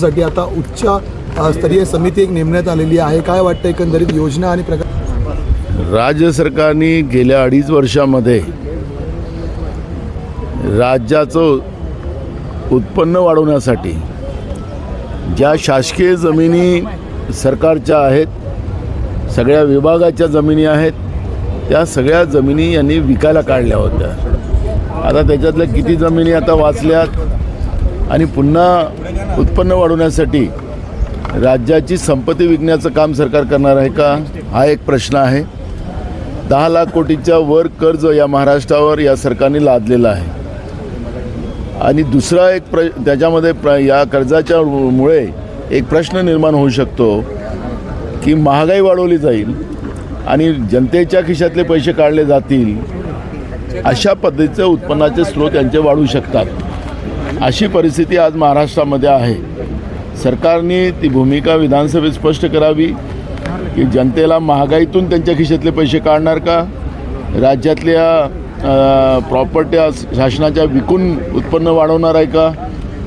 साठी आता उच्च स्तरीय समिती एक नेमण्यात आलेली आहे. काय वाटतं एकंदरीत योजना आणि प्रकार? राज्य सरकारने गेल्या अडीच वर्षामध्ये राज्याचं उत्पन्न वाढवण्यासाठी ज्या शासकीय जमिनी सरकारच्या आहेत सगळ्या विभागाच्या जमिनी आहेत त्या सगळ्या जमिनी यांनी विकायला काढल्या होत्या. आता त्याच्यातल्या किती जमिनी आता वाचल्यात आणि पुन्हा उत्पन्न वाढवण्यासाठी राज्याची संपत्ती विकण्याचं काम सरकार करणार आहे का? हा एक प्रश्न आहे. दहा लाख कोटीच्या वर कर्ज या महाराष्ट्रावर या सरकारने लादलेलं आहे. आणि दुसरा एक प्र त्याच्यामध्ये प्र या कर्जाच्या मुळे एक प्रश्न निर्माण होऊ शकतो की महागाई वाढवली जाईल आणि जनतेच्या खिशातले पैसे काढले जातील अशा पद्धतीचे उत्पन्नाचे स्रोत यांचे वाढू शकतात. अशी परिस्थिती आज महाराष्ट्रामध्ये आहे. सरकारने ती भूमिका विधानसभेत स्पष्ट करावी की जनतेला महागाईतून त्यांच्या खिशातले पैसे काढणार का? राज्यातल्या प्रॉपर्ट्या शासनाच्या विकून उत्पन्न वाढवणार आहे का?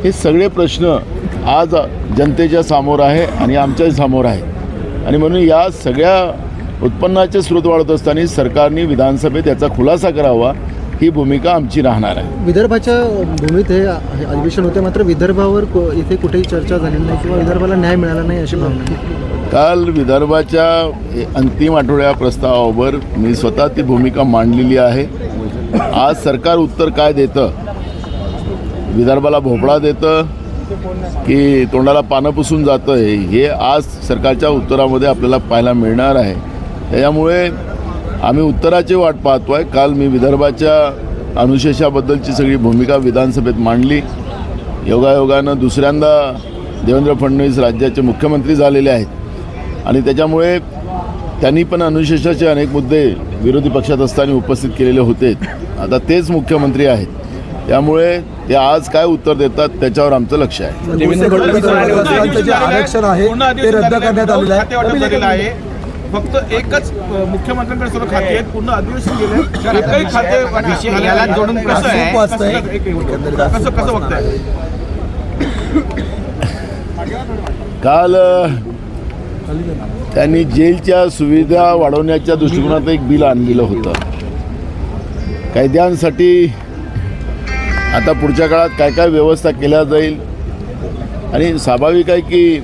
हे सगळे प्रश्न आज जनतेच्या समोर आहे आणि आमच्याही समोर आहे. आणि म्हणून या सगळ्या उत्पन्नाचे स्रोत वाढत असताना सरकारने विधानसभेत याचा खुलासा करावा ही भूमिका आमची राहणार आहे. विदर्भाच्या भूमीत हे अधिवेशन होते मात्र विदर्भावर इथे कुठेही चर्चा झालेली नाही किंवा विदर्भाला न्याय मिळाला नाही अशी भावना. काल विदर्भाच्या अंतिम आठवड्या प्रस्तावावर मी स्वतः ती भूमिका मांडलेली आहे. आज सरकार उत्तर काय देतं? विदर्भाला भोपळा देतं की तोंडाला पानं पुसून जातं? हे आज सरकारच्या उत्तरामध्ये आपल्याला पाहायला मिळणार आहे. त्याच्यामुळे आम्ही उत्तराची वाट पाहतो आहे काल मी विदर्भाच्या अनुशेषाबद्दलची सगळी भूमिका विधानसभेत मांडली. योगायोगानं दुसऱ्यांदा देवेंद्र फडणवीस राज्याचे मुख्यमंत्री झालेले आहेत. आणि त्याच्यामुळे त्यांनी पण अनुशेषाचे अनेक मुद्दे विरोधी पक्षात असताना उपस्थित केलेले होते. आता तेच मुख्यमंत्री आहेत. त्यामुळे ते आज काय उत्तर देतात त्याच्यावर आमचं लक्ष आहे. मुख्यमंत्र्यांचं जे आरक्षण आहे ते रद्द करण्यात आलेलं आहे. फक्त एकच मुख्यमंत्र्यांकडे सर्व खाते आहेत. पूर्ण अधिवेशन गेले एकही खाते याला जोडून प्रश्न आहे. कसं- कसं कसं बघताय? काल त्यांनी जेलच्या सुविधा वाढवण्याच्या दृष्टिकोनात एक बिल आणलेलं होतं. कैद्यांसाठी आता पुढच्या काळात काय काय व्यवस्था केल्या जाईल? आणि स्वाभाविक आहे की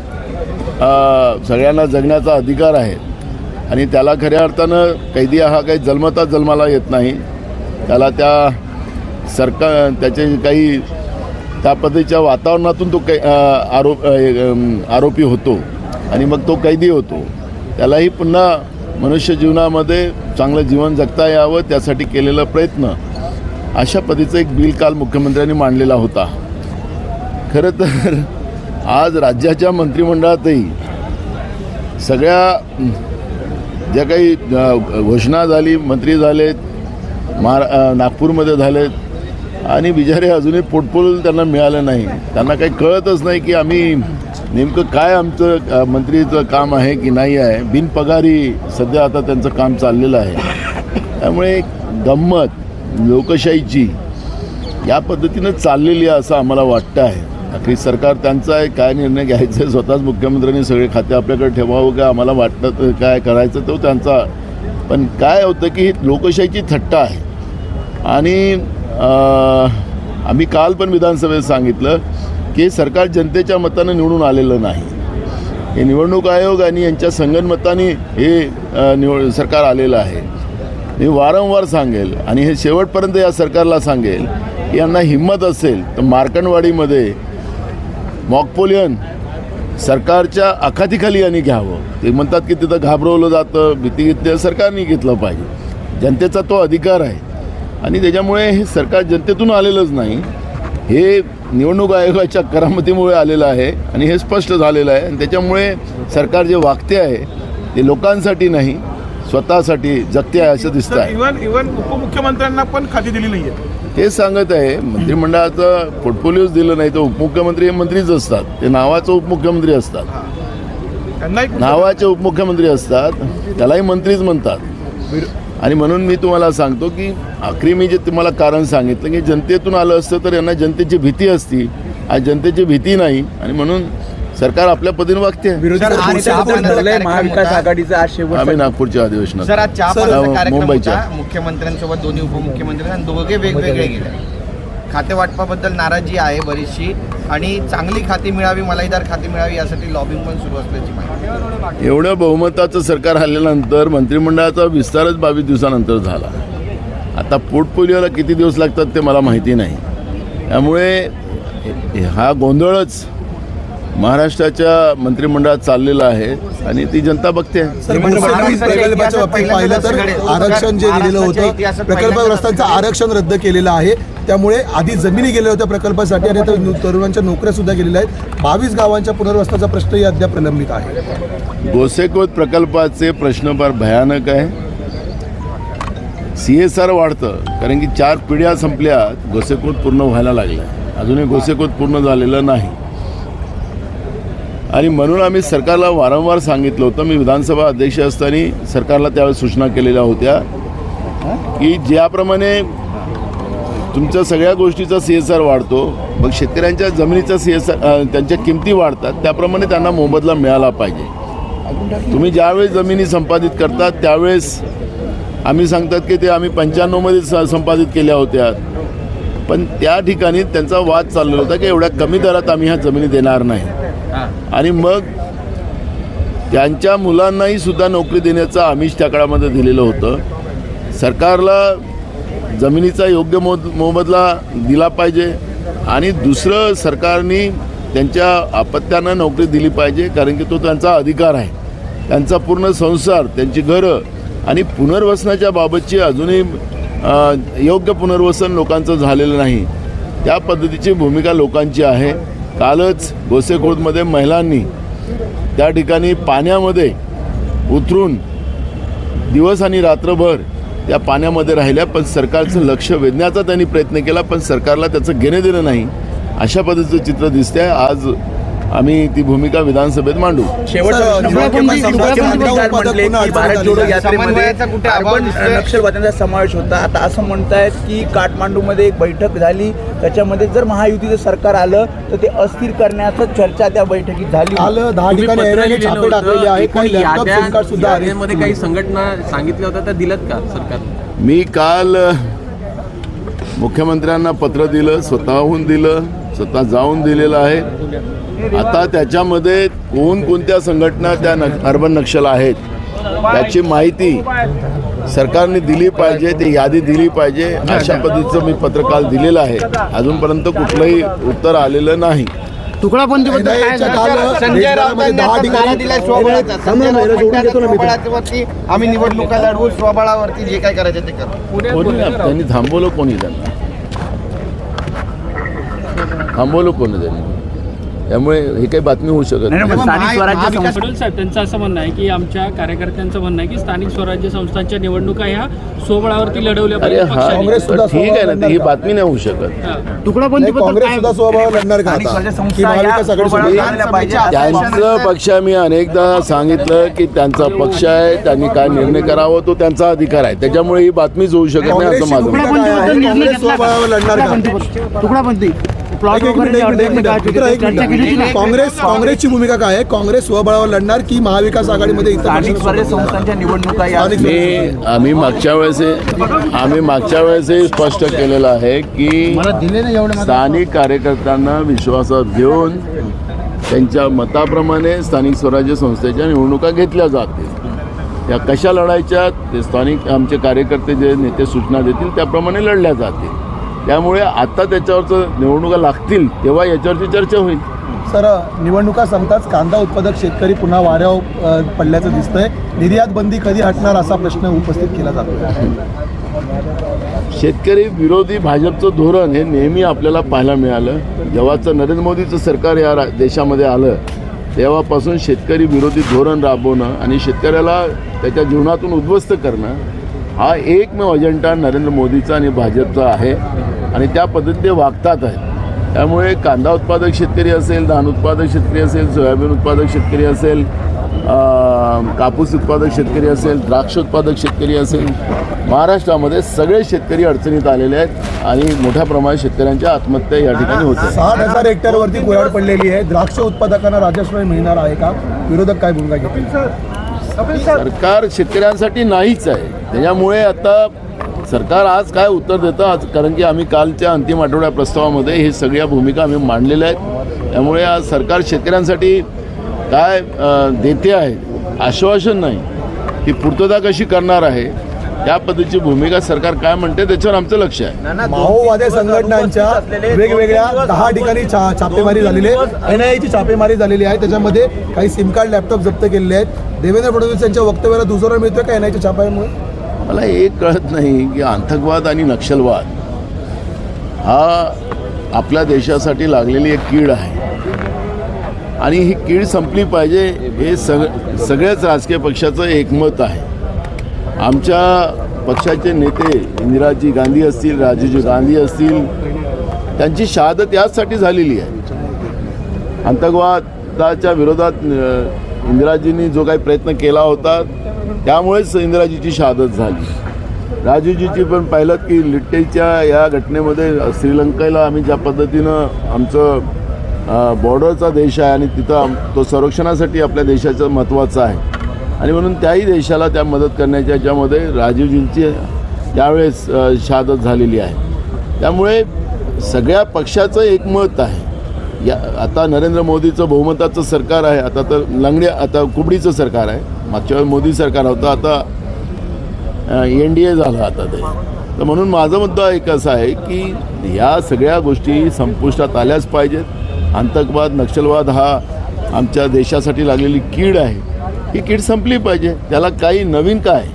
सगळ्यांना जगण्याचा अधिकार आहे. आणि त्याला खऱ्या अर्थानं कैदी हा काही जन्मता जन्माला येत नाही. त्याला त्या सरकार त्याचे काही त्या पद्धतीच्या वातावरणातून तो कै आरोप आरोपी होतो आणि मग तो कैदी होतो. त्यालाही पुन्हा मनुष्य जीवनामध्ये चांगलं जीवन जगता यावं त्यासाठी केलेला प्रयत्न अशा पद्धतीचं एक बिल काल मुख्यमंत्र्यांनी मांडलेला होता. खरं तर आज राज्याच्या मंत्रिमंडळातही सगळ्या ज्या काही घोषणा झाली मंत्री झालेत महारा नागपूरमध्ये झालेत आणि बिचारे अजूनही पोटपोल त्यांना मिळालं नाही. त्यांना काही कळतच नाही की आम्ही नेमकं काय आमचं मंत्रीचं काम आहे की नाही आहे. बिनपगारी सध्या आता त्यांचं काम चाललेलं आहे. त्यामुळे गंमत लोकशाहीची या पद्धतीनं चाललेली आहे असं आम्हाला वाटतं आहे. अखेर सरकार त्यांचा एक काय निर्णय घ्यायचा आहे स्वतःच मुख्यमंत्र्यांनी सगळे खाते आपल्याकडे ठेवावं का? आम्हाला वाटतं काय करायचं तो त्यांचा. पण काय होतं की लोकशाहीची थट्टा आहे. आणि आम्ही काल पण विधानसभेत सांगितलं की सरकार जनतेच्या मतानं निवडून आलेलं नाही. हे निवडणूक आयोग आणि यांच्या संगनमताने हे निवड सरकार आलेलं आहे. मी वारंवार सांगेल आणि हे शेवटपर्यंत या सरकारला सांगेल की यांना हिंमत असेल तर मार्कंडवाडीमध्ये मॉकपोलियन सरकारच्या अखातीखाली यांनी घ्यावं. ते म्हणतात की तिथं घाबरवलं जातं भीती घेतली सरकारने घेतलं पाहिजे. जनतेचा तो अधिकार आहे. आणि त्याच्यामुळे हे सरकार जनतेतून आलेलंच नाही. हे निवडणूक आयोगाच्या करामतीमुळे आलेलं आहे आणि हे स्पष्ट झालेलं आहे. आणि त्याच्यामुळे सरकार जे वागते आहे ते लोकांसाठी नाही. स्वतःसाठी जगते आहे असं दिसतं आहे इव्हन इव्हन उपमुख्यमंत्र्यांना पण खाती दिली नाहीये. तेच सांगत आहे मंत्रिमंडळाचं पोर्टफोलिओच दिलं नाही तर उपमुख्यमंत्री हे मंत्रीच असतात. ते नावाचे उपमुख्यमंत्री असतात. नावाचे उपमुख्यमंत्री असतात त्यालाही मंत्रीच म्हणतात. आणि म्हणून मी तुम्हाला सांगतो की आखरी मी जे तुम्हाला कारण सांगितलं की जनतेतून आलं असतं तर यांना जनतेची भीती असती. आज जनतेची भीती नाही आणि म्हणून सरकार आपल्या पद्धतीने वागते. महाविकास आघाडीचा आज आम्ही नागपूरच्या अधिवेशनात सर आज चहा कार्यक्रम मुंबईच्या. होता. मुख्यमंत्र्यांसोबत दोन्ही उपमुख्यमंत्री आणि दोघे वेगवेगळे गेले. खाते वाटपाबद्दल नाराजी आहे बरीचशी आणि चांगली खाती मिळावी मलाईदार खाती मिळावी यासाठी लॉबिंग पण सुरू असल्याची माहिती. एवढ्या बहुमताचं सरकार आल्यानंतर मंत्रिमंडळाचा विस्तारच बावीस दिवसानंतर झाला. आता पोटपोलिओला किती दिवस लागतात ते मला माहिती नाही. त्यामुळे हा गोंधळच महाराष्ट्राच्या मंत्रिमंडळात चाललेला आहे आणि ती जनता बघते. प्रकल्पाच्या बाबतीत पाहिलं तर आरक्षण जे दिलेलं होतं प्रकल्पग्रस्तांचं आरक्षण रद्द केलेलं आहे. त्यामुळे आधी जमिनी गेल्या होत्या प्रकल्पासाठी आणि आता तरुणांच्या नोकऱ्या सुद्धा गेलेल्या आहेत. बावीस गावांच्या पुनर्वसनाचा प्रश्नही अद्याप प्रलंबित आहे. गोसेखोद प्रकल्पाचे प्रश्न फार भयानक आहे. सी एस आर वाढतं कारण की चार पिढ्या संपल्या गोसेखोद पूर्ण व्हायला लागल्या. अजूनही गोसेखोद पूर्ण झालेलं नाही. आणि म्हणून आम्ही सरकारला वारंवार सांगितलं होतं. मी विधानसभा अध्यक्ष असताना सरकारला त्यावेळेस सूचना केलेल्या होत्या की ज्याप्रमाणे तुमच्या सगळ्या गोष्टीचा सी एस आर वाढतो मग शेतकऱ्यांच्या जमिनीचा सी एस आर त्यांच्या किमती वाढतात त्याप्रमाणे त्यांना मोबदला मिळाला पाहिजे. तुम्ही ज्यावेळेस जमिनी संपादित करतात त्यावेळेस आम्ही सांगतात की ते आम्ही पंच्याण्णवमध्ये स संपादित केल्या होत्या. पण त्या ठिकाणी त्यांचा वाद चाललेला होता की एवढ्या कमी दरात आम्ही ह्या जमिनी देणार नाही. आणि मग त्यांच्या मुलांनाही सुद्धा नोकरी देण्याचं आमिष त्या काळामध्ये दिलेलं होतं. सरकारला जमिनीचा योग्य मोद मोबदला दिला पाहिजे आणि दुसरं सरकारने त्यांच्या अपत्यांना नोकरी दिली पाहिजे कारण की तो त्यांचा अधिकार आहे. त्यांचा पूर्ण संसार त्यांची घरं आणि पुनर्वसनाच्या बाबतची अजूनही योग्य पुनर्वसन लोकांचं झालेलं नाही. त्या पद्धतीची भूमिका लोकांची आहे. कालच गोसेखोदमध्ये महिलांनी त्या ठिकाणी पाण्यामध्ये उतरून दिवस आणि रात्रभर त्या पाण्यामध्ये राहिल्या पण सरकारचं लक्ष वेधण्याचा त्यांनी प्रयत्न केला पण सरकारला त्याचं घेणं देणं नाही. अशा पद्धतीचं चित्र दिसतंय. आज आम्ही ती भूमिका विधानसभेत मांडू? नक्षलवाद्यांचा समावेश होता. आता असं म्हणतायत की काठमांडूमध्ये एक बैठक झाली. त्याच्यामध्ये जर महायुतीचं सरकार आलं तर ते अस्थिर करण्याचं चर्चा त्या बैठकीत झाली काही संघटना सांगितल्या होत्या त्या दिल्यात का सरकार? मी काल मुख्यमंत्र्यांना पत्र दिलं स्वतःहून दिलं. स्वतः जाऊन दिलेलं आहे. आता त्याच्यामध्ये कोणकोणत्या संघटना त्या न अर्बन नक्षल आहेत त्याची माहिती सरकारने दिली पाहिजे ती यादी दिली पाहिजे. अशा पद्धतीचं मी पत्र काल दिलेलं आहे. अजूनपर्यंत कुठलंही उत्तर आलेलं नाही. आता स्वबळावरती आम्ही निवडणुका लढवू स्वबळावरती जे काय करायचं ते करू. कोणी त्यांनी थांबवलं कोणी त्यांना? थांबवलं कोणी त्यांनी? त्यामुळे हे काही बातमी होऊ शकत नाही पटेल साहेब त्यांचं असं म्हणणं आहे की आमच्या कार्यकर्त्यांचं म्हणणं आहे की स्थानिक स्वराज्य संस्थांच्या निवडणुका ह्या सोबळावरती लढवल्या अरे पाहिजे हा. काँग्रेस सुद्धा ठीक आहे ना ही बातमी नाही होऊ शकत. हा. नाही, काँग्रेस सुद्धा स्वभाव लढणार का स्थानिक आता? स्वराज्य की संस्था महाविकास या आघाडी स्वबळावर सोबत? आणल्या पाहिजे त्यांचं पक्ष मी अनेकदा सांगितलं की त्यांचा पक्ष आहे त्यांनी काय निर्णय करावा तो त्यांचा अधिकार आहे. त्याच्यामुळे ही बातमीच होऊ शकत नाही असं काँग्रेसची माझं मत. भूमिका काय आहे? काँग्रेस स्वबळावर लढणार का? काँग्रेस काँग्रेसची भूमिका काय आहे? काँग्रेस स्वबळावर लढणार की महाविकास आघाडीमध्ये? संस्थांच्या निवडणुका आम्ही मागच्या वेळेस आम्ही मागच्या वेळेसही स्पष्ट केलेलं आहे की स्थानिक कार्यकर्त्यांना विश्वासात घेऊन त्यांच्या मताप्रमाणे स्थानिक स्वराज्य संस्थेच्या निवडणुका घेतल्या जातील. या कशा लढायच्या? ते स्थानिक आमचे कार्यकर्ते जे नेते सूचना देतील त्याप्रमाणे लढल्या जातील. त्यामुळे आता त्याच्यावरचं निवडणुका लागतील तेव्हा याच्यावरची चर्चा होईल. सर निवडणुका संपताच कांदा उत्पादक शेतकरी पुन्हा वाऱ्यावर पडल्याचं दिसतंय. निर्यात बंदी कधी हटणार असा प्रश्न उपस्थित केला जातो शेतकरी विरोधी भाजपचं धोरण हे नेहमी आपल्याला पाहायला मिळालं. जेव्हाचं नरेंद्र मोदीचं सरकार या देशामध्ये आलं तेव्हापासून शेतकरी विरोधी धोरण राबवणं आणि शेतकऱ्याला त्याच्या जीवनातून उद्ध्वस्त करणं हा एकमेव अजेंडा नरेंद्र मोदीचा आणि भाजपचा आहे. आणि त्या पद्धतीने ते वागतात आहेत. त्यामुळे कांदा उत्पादक शेतकरी असेल धान उत्पादक शेतकरी असेल सोयाबीन उत्पादक शेतकरी असेल कापूस उत्पादक शेतकरी असेल द्राक्ष उत्पादक शेतकरी असेल महाराष्ट्रामध्ये सगळे शेतकरी अडचणीत आलेले आहेत आणि मोठ्या प्रमाणात शेतकऱ्यांच्या आत्महत्या या ठिकाणी होते साठ हजार हेक्टरवरती कुऱ्हाड पडलेली आहे. द्राक्ष उत्पादकांना राजस्व मिळणार आहे का? विरोधक काय भूमिका घेतील? सरकार शेतकऱ्यांसाठी नाहीच आहे. त्याच्यामुळे आता सरकार आज काय उत्तर देतं? आज कारण की आम्ही कालच्या अंतिम आठवड्या प्रस्तावामध्ये हे सगळ्या भूमिका आम्ही मांडलेल्या आहेत. त्यामुळे आज सरकार शेतकऱ्यांसाठी काय देते आहे आश्वासन नाही ती पूर्तता कशी करणार आहे त्या पद्धतीची भूमिका सरकार काय म्हणते त्याच्यावर आमचं लक्ष आहे. माओवादी संघटनांच्या वेगवेगळ्या दहा ठिकाणी छापेमारी झालेली आहे. एन आय ची छापेमारी झालेली आहे. त्याच्यामध्ये काही सिम कार्ड लॅपटॉप जप्त केलेले आहेत. देवेंद्र फडणवीस यांच्या वक्तव्याला दुसरा मिळतोय का एनआयच्या छापायामुळे मला एक कळत नाही की आतंकवाद आणि नक्षलवाद हा आपल्या देशासाठी लागलेली एक कीड आहे. आणि ही कीड संपली पाहिजे हे सग सगळ्याच राजकीय पक्षाचं एकमत आहे. आमच्या पक्षाचे नेते इंदिराजी गांधी असतील राजीवजी गांधी असतील त्यांची शहादत याचसाठी झालेली आहे. आत्ताच्या विरोधात इंदिराजींनी जो काही प्रयत्न केला होता त्यामुळेच इंदिराजीची शहादत झाली. राजूजीची पण पाहिलं की लिट्टेच्या या घटनेमध्ये श्रीलंकेला आम्ही ज्या पद्धतीनं आमचं बॉर्डरचा देश आहे आणि तिथं तो संरक्षणासाठी आपल्या देशाचं महत्त्वाचं आहे. आणि म्हणून त्याही देशाला त्या मदत करण्याच्या याच्यामध्ये राजीवजींची त्यावेळेस शहादत झालेली आहे. त्यामुळे सगळ्या पक्षाचं एकमत आहे. या आता नरेंद्र मोदीचं बहुमताचं सरकार आहे. आता तर लंगड्या आता कुबडीचं सरकार आहे. मागच्या वेळी मोदी सरकार होतं आता एन डी ए झालं आता ते. तर म्हणून माझा मुद्दा एक असा आहे की या सगळ्या गोष्टी संपुष्टात आल्याच पाहिजेत. आतंकवाद नक्षलवाद हा आमच्या देशासाठी लागलेली कीड आहे. ही कीड संपली पाहिजे. त्याला काही नवीन काय?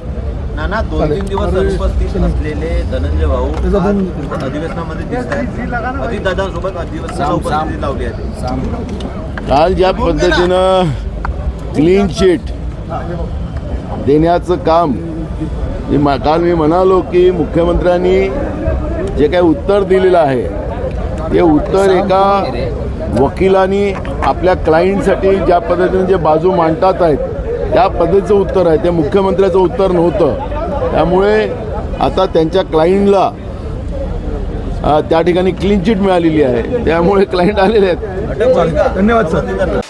नाना दोन तीन दिवस अनुपस्थित असलेले धनंजय भाऊ आज अधिवेशनामध्ये दिसत आहेत. अजितदादांसोबत अधिवेशनाला उपस्थिती लावली आहे. काल ज्या पद्धतीनं क्लीन शीट देण्याचं काम काल मी म्हणालो की मुख्यमंत्र्यांनी जे काही उत्तर दिलेलं आहे ते उत्तर एका वकिलांनी आपल्या क्लायंटसाठी ज्या पद्धतीने जे बाजू मांडतात आहेत त्या पद्धतीचं उत्तर आहे. ते मुख्यमंत्र्याचं उत्तर नव्हतं. त्यामुळे आता त्यांच्या क्लायंटला त्या ठिकाणी क्लीन चिट मिळालेली आहे. त्यामुळे क्लायंट आलेले आहेत. धन्यवाद सर.